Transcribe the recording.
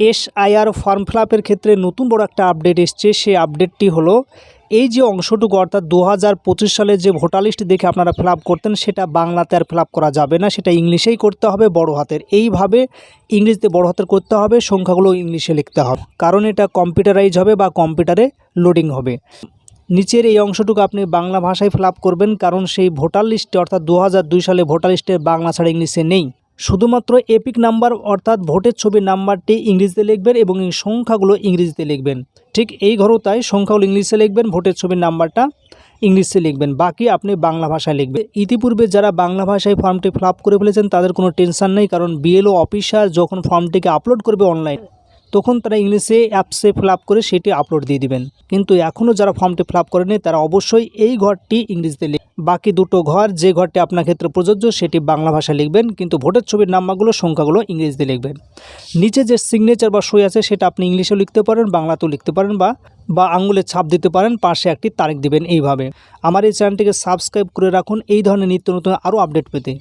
SIR form fill ক্ষেত্রে নতুন বড় একটা আপডেট এসছে। সেই আপডেটটি হলো, এই যে অংশটুকু অর্থাৎ দু হাজার পঁচিশ সালে যে ভোটার লিস্ট দেখে আপনারা ফিল করতেন, সেটা বাংলাতে আর ফিল করা যাবে না, সেটা ইংলিশেই করতে হবে, বড় হাতের। এইভাবে ইংরেজিতে বড় হাতের করতে হবে, সংখ্যাগুলো ইংলিশে লিখতে হবে। কারণ এটা কম্পিউটারাইজ হবে বা কম্পিউটারে লোডিং হবে। নিচের এই অংশটুকু আপনি বাংলা ভাষায় ফিল করবেন, কারণ সেই ভোটার লিস্টে অর্থাৎ দু হাজার দুই সালে ভোটার লিস্টে বাংলা ছাড়া ইংলিশে নেই। শুধুমাত্র এপিক নাম্বার অর্থাৎ ভোটের ছবির নাম্বারটি ইংরেজিতে লিখবেন এবং সংখ্যাগুলো ইংরেজিতে লিখবেন। ঠিক এই ঘরতায় সংখ্যাগুলো ইংলিশে লিখবেন, ভোটের ছবির নাম্বারটা ইংলিশে লিখবেন। বাকি আপনি বাংলা ভাষায় লিখবেন। ইতিপূর্বে যারা বাংলা ভাষায় ফর্মটি ফ্লাপ করে ফেলেছেন, তাদের কোনো টেনশন নেই, কারণ বিএলও অফিসার যখন ফর্মটিকে আপলোড করবে অনলাইন তখন তারা ইংলিশে অ্যাপসে ফিল করে সেটি আপলোড দিয়ে দিবেন। কিন্তু এখনও যারা ফর্মটি ফিল করেনি তারা অবশ্যই এই ঘরটি ইংরেজিতে বাকি দুটো ঘর, যে ঘরটি আপনার ক্ষেত্রে প্রযোজ্য, সেটি বাংলা ভাষায় লিখবেন, কিন্তু ভোটের ছবির নাম্বারগুলো সংখ্যাগুলো ইংরেজিতে লিখবেন। নিচে যে সিগনেচার বা সই আছে, সেটা আপনি ইংলিশেও লিখতে পারেন, বাংলাতেও লিখতে পারেন বা বা আঙুলে ছাপ দিতে পারেন, পাশে একটি তারিখ দিবেন এইভাবে। আমার এই চ্যানেলটিকে সাবস্ক্রাইব করে রাখুন, এই ধরনের নিত্য নতুন আরও আপডেট পেতে।